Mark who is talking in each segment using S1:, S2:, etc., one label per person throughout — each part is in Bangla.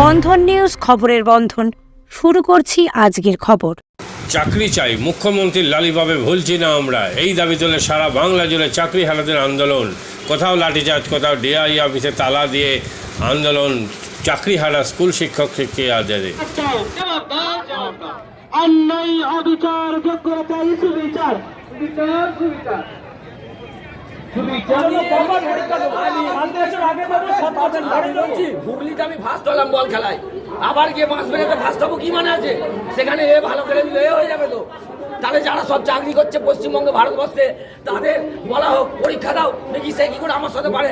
S1: বন্ধন নিউজ খবরের বন্ধন। শুরু করছি আজকের খবর।
S2: চাকরি চাই মুখ্যমন্ত্রীর লালিভাবে ভুলছি না আমরা। এই দাবি তুলে সারা বাংলা জুড়ে চাকরি হারাদের আন্দোলন। কোথাও লাঠিচার্জ কোথাও ডিআই অফিসে তালা দিয়ে আন্দোলন। চাকরি হারা স্কুল শিক্ষক শিক্ষিকাদের।
S3: অন্যায় অবিচার যোগ্যতা সুবিচার
S4: হুগলিতে আমি ফার্স্ট হলাম বল খেলায় আবার গিয়ে মাস বেরোতে ফার্স্ট হব কি মানে আছে সেখানে এ ভালো করে দিলে এ হয়ে যাবে তো তাহলে যারা সব চাকরি করছে পশ্চিমবঙ্গে ভারতবর্ষে তাদের বলা হোক পরীক্ষা দাও দেখি সে কি করে আমার সাথে পারে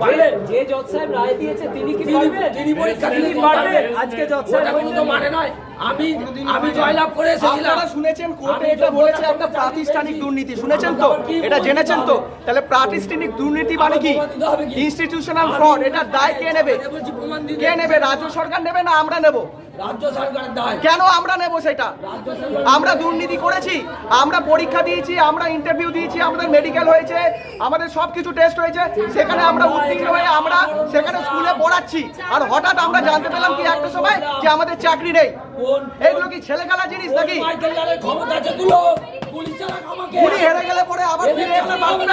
S4: পারলে
S5: যে জজ সাহেব রায় দিয়েছে তিনি কি
S4: তিনি পরীক্ষা
S5: তিনি আজকে জজ সাহেব
S4: তো মানে নয়। আমি আমি জয়লাভ করে এসেছিলাম।
S6: আপনারা শুনেছেন কোর্টে এটা বলেছে একটা প্রাতিষ্ঠানিক দুর্নীতি। শুনেছেন তো? এটা জেনেছেন তো? তাহলে প্রাতিষ্ঠানিক দুর্নীতি মানে কি? ইনস্টিটিউশনাল ফ্রড এটা দায় কে নেবে? কে নেবে? রাজ্য সরকার নেবে না আমরা নেব?
S4: রাজ্য সরকারের দায়।
S6: কেন আমরা নেব সেটা? আমরা দুর্নীতি করেছি আমরা পরীক্ষা দিয়েছি আমরা ইন্টারভিউ দিয়েছি আমাদের মেডিকেল হয়েছে আমাদের সব কিছু টেস্ট হয়েছে সেখানে আমরা উত্তীর্ণ হয়ে আমরা সেখানে স্কুলে পড়াচ্ছি। আর হঠাৎ আমরা জানতে পেলাম কি একটা সময় যে আমাদের চাকরি নেই। এগুলো কি ছেলে খেলা জিনিস নাকি?
S4: ক্ষমতা আছে তুলো? পুলিশ চালাক আমাকে
S6: উনি হেরে গেলে পরে আবার ফিরে আসতে পারবেন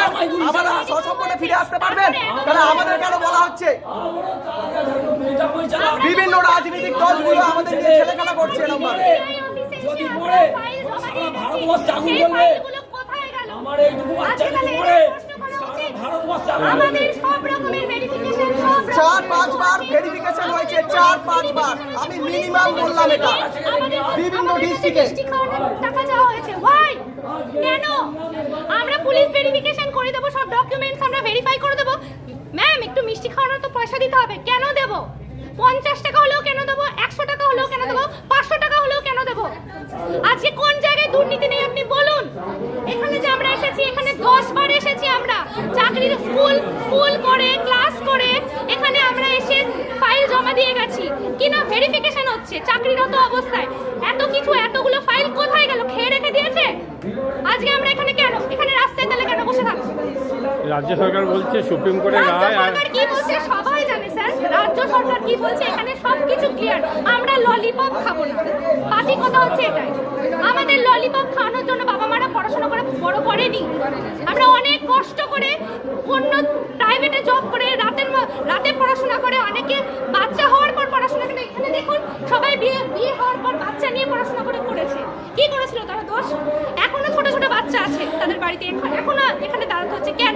S6: আবার সসম্পদে ফিরে আসতে পারবেন তাহলে আমাদের কেন বলা হচ্ছে? বিভিন্ন রাজনৈতিক দলগুলো আমাদের নিয়ে ছেলে খেলা করছে এরকম।
S4: যদি সারা ভারতবর্ষ আগুন জ্বলবে। আমার এইটুকু বাচ্চা যদি পড়ে সারা ভারতবর্ষ আগুন
S7: আমাদের সব রকমের ভেরিফিকেশন সব
S6: চার পাঁচবার ভেরিফিকেশন চার পাঁচবার আমি মিনিমাম বললাম এটা। বিভিন্ন ডিস্ট্রিক্টে
S7: টাকা চাওয়া হয়েছে। হোয়াই কেন? আমরা পুলিশ ভেরিফিকেশন করে দেবো সব ডকুমেন্টস আমরা ভেরিফাই করে দেবো। ম্যাম একটু মিষ্টি খাওয়ানোর তো পয়সা দিতে হবে। কেন দেবো? পঞ্চাশ টাকা হলেও কেন দেবো? একশো টাকা হলেও কেন দেবো? পাঁচশো টাকা হলেও কেন দেবো? আজকে কোন জায়গায় দুর্নীতি নেই আপনি বলুন এখানে যে আমরা এসেছি এখানে দশ বার এসেছি আমরা চাকরির স্কুল স্কুল করে ক্লাস করে এখানে আমরা এসে ফাইল জমা দিয়ে গেছি। কিনা ভেরিফিকেশন হচ্ছে? চাকরিরত অবস্থায়। এত কিছু এতগুলো ফাইল কোথায় গেল? খেয়ে রেখে দিয়েছে? আজকে আমরা এখানে কেন? এখানে রাস্তায় তাহলে কেন বসে থাকব?
S2: রাজ্য সরকার বলছে সুপ্রিম কোর্টের রায় আর
S7: সরকার কি বলছে সবাই জানে রাজ্য সরকার কি বলছে, এখানে সবকিছু ক্লিয়ার আমরা ললিপপ খাব না। পাতি কথা হচ্ছে এটাই। আমাদের ললিপপ খাওয়ানোর জন্য বাবা মারা পড়াশোনা করে বড় করেনি। আমরা অনেক কষ্ট করে অন্য প্রাইভেটে জব করে রাতের রাতে পড়াশোনা করে অনেকে বাচ্চা হওয়ার পর পড়াশোনা করে। এখানে দেখুন, সবাই বিয়ে বিয়ে হওয়ার পর বাচ্চা নিয়ে পড়াশোনা করে করেছে। কি করেছিল তারা দোষ? এখনও বাচ্চা আছে তাদের বাড়িতে এখন- এখনও এখানে দাঁড়াতে হচ্ছে কেন?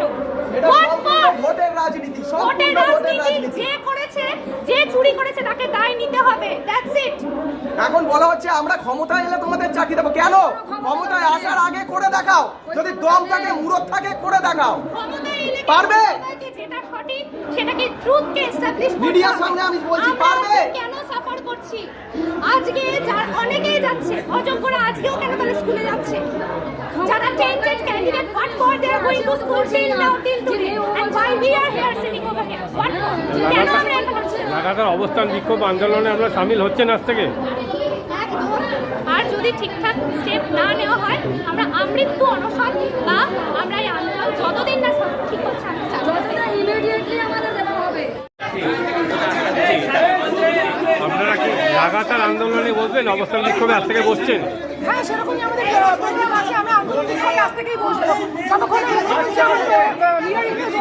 S6: ভোটের রাজনীতি
S7: ভোটের রাজনীতি যে করেছে যে চুরি করেছে তাকে দায় নিতে হবে দ্যাটস ইট
S6: এখন বলা হচ্ছে আমরা ক্ষমতায় এলে তোমাদের চাকরি দেবো। কেন? ক্ষমতায় আসার আগে করে দেখাও। যদি দম থাকে মুরত থাকে করে দেখাও। পারবে?
S7: যেটা সঠিক সেটাকে ট্রুথকে এস্টাবলিশ
S6: Media-র সামনে আমি বলছি, পারবে?
S7: কেন সাফার করছি? আজকে অনেকেই যাচ্ছে অযোগ্যরা আজকেও কেন স্কুলে যাচ্ছে? যারা tainted candidate what for they are going to school till now till today and why we are here sitting over here what কেন আমরা এখানে আছি?
S2: লাগাতার অবস্থান বিক্ষোভ আন্দোলনে আমরা সামিল হচ্ছেন আজ থেকে।
S7: আর যদি ঠিকঠাক স্টেপ না নেওয়া হয় আমরা আমৃত্যু অনশন বা আমরা এই আন্দোলন যতদিন না ঠিক হচ্ছে আমরা চালাবো।
S2: আপনারা কি লাগাতার আন্দোলনে বসবেন অবস্থান বিক্ষোভে আজ থেকে বসছেন
S8: হ্যাঁ সেরকমই আমাদের প্রোগ্রাম আছে। আমি আন্দোলন আজ থেকেই বসবো যতক্ষণ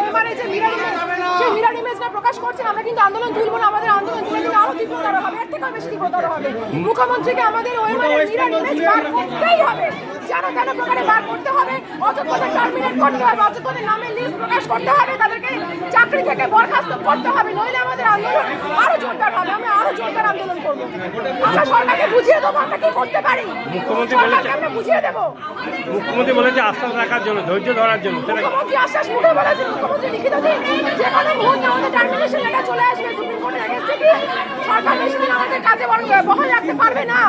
S8: মিরার যে মিরার ইমেজ সেই মিরার ইমেজটা প্রকাশ করছেন আমরা কিন্তু আন্দোলন তুলবো না আমাদের আন্দোলন তুলে আরও তীব্রতর হবে। এর বেশি তীব্রতর হবে। মুখ্যমন্ত্রীকে আমাদের ওএমআরের মিরার ইমেজ বার করতেই হবে। যেন প্রকারে বার করতে হবে? অযোগ্যদের টার্মিনেট করতে হবে অযোগ্যদের নামের লিস্ট প্রকাশ করতে হবে তাদেরকে চাকরি থেকে বরখাস্ত করতে হবে নইলে আমাদের আন্দোলন আরও জোরদার হবে আমরা আরও জোরদার আন্দোলন করব। আমরা সরকারকে বুঝিয়ে দেবো আমরা কি করতে পারি।
S2: মুখ্যমন্ত্রী বলেছেন-
S8: আমরা বুঝিয়ে দেবো।
S2: মুখ্যমন্ত্রী বলেছে আশ্বাস রাখার জন্য ধৈর্য ধরার জন্য।
S8: মুখ্যমন্ত্রী আশ্বাস মুখে বলেছেন মুখ্যমন্ত্রী লিখিত দিন কোনো মুহূর্তে আমাদের টার্মিনেশন লেটার চলে আসবে সুপ্রিম কোর্টের এগেন্সে গিয়ে সরকার বেশি দিন আমাদের কাজে বহাল রাখতে পারবে না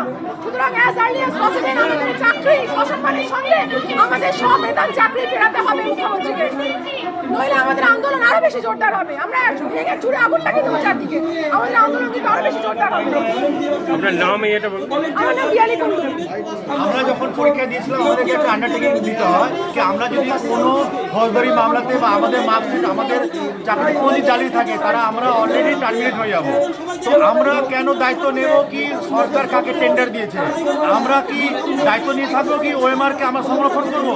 S8: সুতরাং অ্যাজ আর্লি অ্যাজ পসিবল আমাদের চাকরি অসম্মানের সঙ্গে আমাদের সব চাকরি ফেরাতে হবে মুখ্যমন্ত্রীকে নইলে আমাদের আন্দোলন আরও বেশি জোরদার হবে। আমরা ভেঙে চুরে আগুন লাগিয়ে দেবো চারদিকে আমাদের আন্দোলন কিন্তু আরও বেশি জোরদার হবে।
S2: আপনার নাম এটা বলুন।
S8: আমার নাম পিয়ালি
S9: আমরা যখন পরীক্ষা দিয়েছিলাম আমাদেরকে একটা আন্ডারটেকিং দিতে হয় কি আমরা যদি কোনো ফৌজদারি মামলাতে বা আমাদের মার্কশিট আমাদের চাকরি কোনো থাকে তারা আমরা অলরেডি টার্মিনেট হয়ে যাব। তো আমরা কেন দায়িত্ব নেব কি সরকার কাকে টেন্ডার দিয়েছে? আমরা কি দায়িত্ব নিয়ে থাকব কি ওএমআরকে আমরা সংরক্ষণ করব?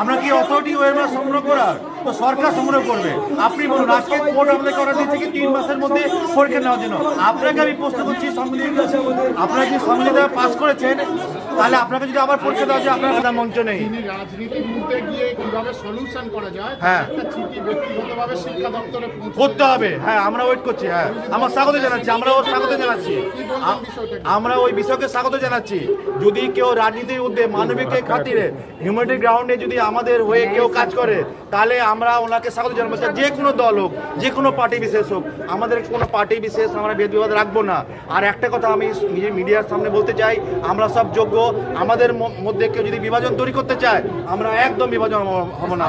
S9: আমরা কি অথরিটি ওএমআর সংগ্রহ করার? তো সরকার সংগ্রহ করবে। আপনি বলুন, আজকে কোর্ট আমাদেরকে অর্ডার দিয়েছে কি তিন মাসের মধ্যে পরীক্ষা নেওয়ার জন্য? আপনাকে আমি প্রশ্ন করছি, সংবিধান আপনারা কি সংবিধান পাস করেছেন? তাহলে আপনাকে যদি আবার পরীক্ষা দেওয়া যায় আপনার কথা মঞ্চ নেই।
S10: রাজনীতির গিয়ে কীভাবে সলিউশন করা যায়
S9: হ্যাঁ।
S10: ব্যক্তিগতভাবে শিক্ষা দপ্তরে
S9: করতে হবে। হ্যাঁ আমরা ওয়েট করছি হ্যাঁ। আমার স্বাগত জানাচ্ছি আমরা ওর স্বাগত জানাচ্ছি। আমরা ওই বিষয়কে স্বাগত জানাচ্ছি। যদি কেউ রাজনীতির উদ্যোগে মানবিকের খাতিরে হিউম্যানিটি গ্রাউন্ডে যদি আমাদের হয়ে কেউ কাজ করে তাহলে আমরা ওনাকে স্বাগত জানাব। যে কোনো দল হোক যে কোনো পার্টি বিশেষ হোক আমাদের কোনো পার্টি বিশেষ আমরা ভেদ বিবাদ রাখব না। আর একটা কথা আমি নিজের মিডিয়ার সামনে বলতে চাই আমরা সব যোগ্য আমাদের মধ্যে কেউ যদি বিভাজন তৈরি করতে চায় আমরা একদম বিভাজন হব- না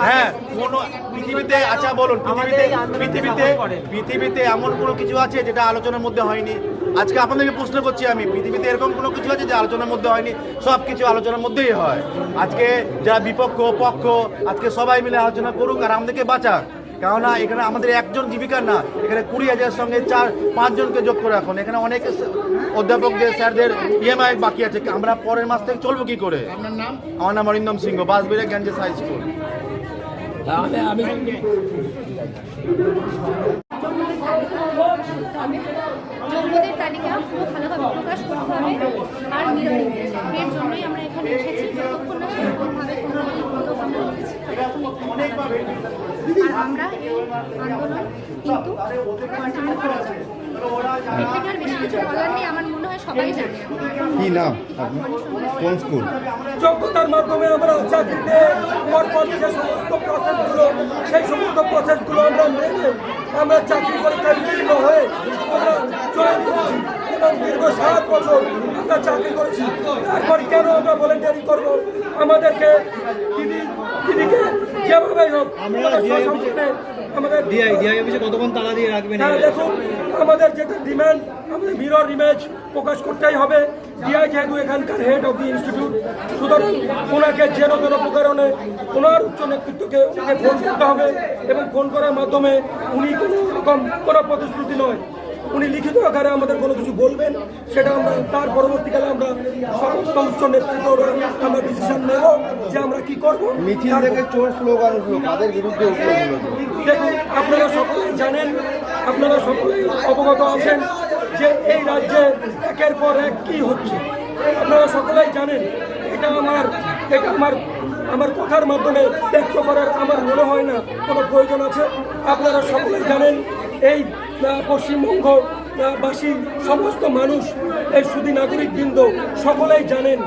S9: হ্যাঁ কোন পৃথিবীতে আচ্ছা বলুন পৃথিবীতে পৃথিবীতে পৃথিবীতে এমন কোনো কিছু আছে যেটা আলোচনার মধ্যে হয়নি? আজকে আপনাদেরকে প্রশ্ন করছি আমি পৃথিবীতে এরকম কোনো কিছু আছে যে আলোচনার মধ্যে হয়নি? সব কিছু আলোচনার মধ্যেই হয়। আজকে যারা বিপক্ষ পক্ষ আজকে সবাই মিলে আলোচনা করুক আর আমাদেরকে বাঁচাক। কেননা এখানে আমাদের একজন জীবিকার না। এখানে কুড়ি হাজারের সঙ্গে চার পাঁচজনকে যোগ করে এখন এখানে অনেক অধ্যাপকদের স্যারদের ইএমআই বাকি আছে আমরা পরের মাস থেকে চলবো কি করে? আমার নাম Arindam Sinha Basberia Ganges high school.
S4: তাহলে আমি
S7: যোগ্যদের তালিকা পুরো ভালোভাবে প্রকাশ করতে হবে। আর মিরর এর জন্যই আমরা এখানে এসেছি যতক্ষণ না সেরকমভাবে কোনো পদক আমরা পেয়েছি, ততক্ষণ এখানে থাকব। আর আমরা এই আন্দোলন কিন্তু কন্টিনিউ করে যাব এর বেশি কিছু বলার নেই আমার মনে হয় সবাই জানে
S9: কি নাম? কোন স্কুল?
S3: যোগ্যতার মাধ্যমে আমরা চাকরিতে পরপর যে সমস্ত প্রসেসগুলো সেই সমস্ত প্রসেসগুলো আমরা মেনে আমরা চাকরি পরীক্ষায় উত্তীর্ণ হয়ে আমরা জয়েন করেছি এবং দীর্ঘ সাত বছর আমরা চাকরি করেছি। তারপর কেন আমরা ভলেন্টারি করব? আমাদেরকে দিদি দিদিকে যেভাবেই হোক আমাদের ডিআই ডিআই অফিসে কতক্ষণ তালা দিয়ে রাখবেন দেখুন আমাদের যেটা ডিমান্ড আমাদের মিরর ইমেজ প্রকাশ করতেই হবে। ডিআই যেহেতু এখানকার হেড অফ দি ইনস্টিটিউট সুতরাং ওনাকে যেন কোনো প্রকারণে ওনার উচ্চ নেতৃত্বকে ওনাকে ফোন করতে হবে এবং ফোন করার মাধ্যমে উনি কোনো রকম কোনো প্রতিশ্রুতি নয়। উনি লিখিত আকারে আমাদের কোনো কিছু বলবেন সেটা আমরা তার পরবর্তীকালে আমরা সমস্ত উচ্চ নেতৃত্বরা আমরা ডিসিশন নেব যে আমরা কি করব। মিছিল থেকে
S9: চোর স্লোগান উঠল কাদের বিরুদ্ধে উঠল
S3: দেখুন আপনারা সকলেই জানেন আপনারা সকলেই অবগত আছেন যে এই রাজ্যে একের পর এক কি হচ্ছে। আপনারা সকলেই জানেন এটা আমার এটা আমার আমার কথার মাধ্যমে ব্যক্ত করার আমার মনে হয় না কোনো প্রয়োজন আছে। আপনারা সকলেই জানেন এই আহ, পশ্চিমবঙ্গ আহ, বাসী সমস্ত মানুষ এই সুদী নাগরিক বৃন্দ সকলেই জানেন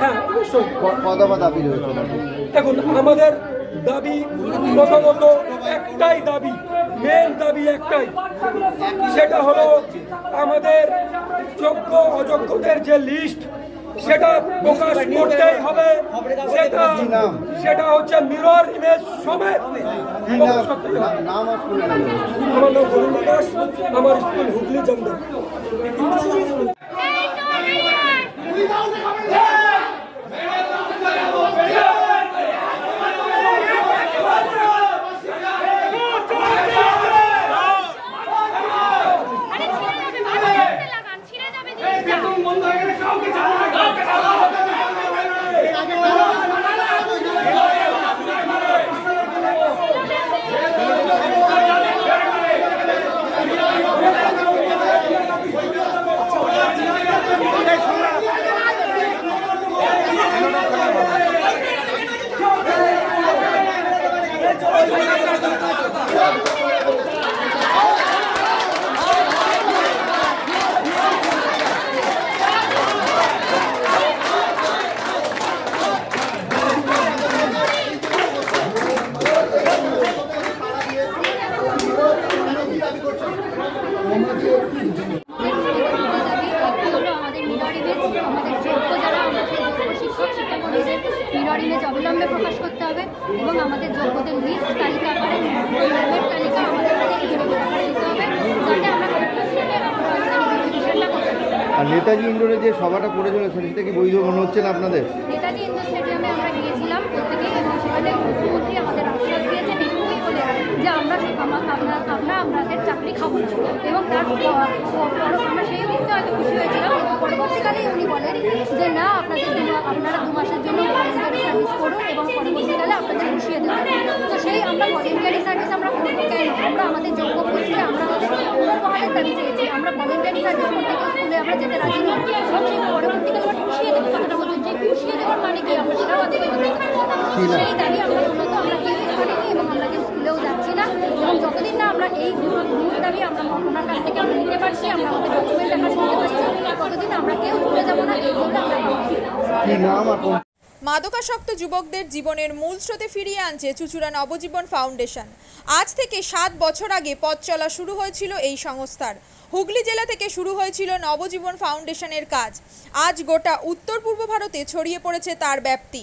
S3: হ্যাঁ অবশ্যই। দেখুন আমাদের দাবি প্রথমত একটাই দাবি মেন দাবি একটাই সেটা হলো আমাদের যোগ্য অযোগ্যদের যে লিস্ট সেটা প্রকাশ করতেই হবে। সেটা সেটা হচ্ছে মিরর ইমেজ
S9: নাম
S3: আমার স্কুল হুগলি জমদা
S7: আরে ছিঁড়ে যাবে ভালো লাগছে লাগান ছিঁড়ে যাবে জিনিসটা
S11: হলো আমাদের মিরর ইমেজ আমাদের যোগ্য যারা আমাদের যোগ্য শিক্ষক শিক্ষাকর্মীদের মিরর ইমেজ অবিলম্বে প্রকাশ করতে হবে এবং আমাদের যোগ্যদের লিস্ট তালিকা আকারে নামের তালিকা আমাদের হাতে ইলেকট্রনিক আকারে দিতে হবে যাতে আমরা ভেরিফিকেশনটা করতে পারি
S9: আর নেতাজি ইন্ডোরে যে সভাটা করে চলেছে সেটা কি বৈধ মনে হচ্ছে না আপনাদের?
S11: নেতাজি ইন্ডোর স্টেডিয়ামে আমরা গিয়েছিলাম প্রত্যেকেই মুখ্যমন্ত্রী আমাদের আশ্বাস দিয়েছে নির্ভুল বলে হলো এবং তার প- প- পর- আমরা সেই মুহূর্তে হয়তো খুশি হয়েছিলাম। কিন্তু পরবর্তীকালে উনি বলেন যে না আপনাদের দু আপনারা দু মাসের জন্য ভলেন্টারি সার্ভিস করুন এবং পরবর্তীকালে আপনাদের পুষিয়ে দেবেন। তো সেই আমরা ভলেন্টারি সার্ভিস আমরা করব কেন? আমরা আমাদের যোগ্য করছি আমরা পুনর্বহালের দাবি চেয়েছি আমরা ভলেন্টারি সার্ভিস করতে গিয়ে স্কুলে আমরা যেতে রাজি নই। এবং সেই পরবর্তীকালে আমরা পুষিয়ে দেবো কথাটা বলছেন যে পুষিয়ে দেওয়ার মানে কি? আমরা সেটাও আজকে সেই দাবি আমরা মূলত আমরা কেউ এখানে নেই এবং আমরা কেউ স্কুলেও যাচ্ছি না এবং যতদিন না আমরা এই দুটো দাবি আমরা ওনার কাছ থেকে আমরা নিতে পারছি আমরা আমাদের ডকুমেন্ট নিতে পারছি ততদিন আমরা কেউ যাব না এই বলে আমরা
S8: মাদকাসক্ত যুবকদের জীবনের মূল স্রোতে ফিরিয়ে আনছে চুচুড়া নবজীবন ফাউন্ডেশন। আজ থেকে সাত বছর আগে পথ চলা শুরু হয়েছিল এই সংস্থার। হুগলি জেলা থেকে শুরু হয়েছিল নবজীবন ফাউন্ডেশনের কাজ। আজ গোটা উত্তর পূর্ব ভারতে ছড়িয়ে পড়েছে তার ব্যাপ্তি।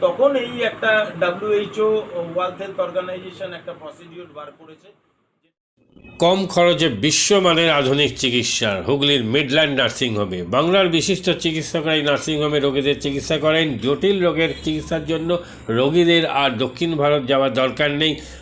S12: তখন এই একটা ডাব্লিউএইচও ওয়ার্ল্ড হেলথ অর্গানাইজেশন একটা প্রসিডিউর বার করেছে।
S2: কম খরচে বিশ্বমানের আধুনিক চিকিৎসা। হুগলির মিডল্যান্ড নার্সিং নার্সিংহোমে। বাংলার বিশিষ্ট চিকিৎসকরা এই নার্সিংহোমে রোগীদের চিকিৎসা করেন। জটিল রোগের চিকিৎসার জন্য রোগীদের আর দক্ষিণ ভারত যাওয়ার দরকার নেই।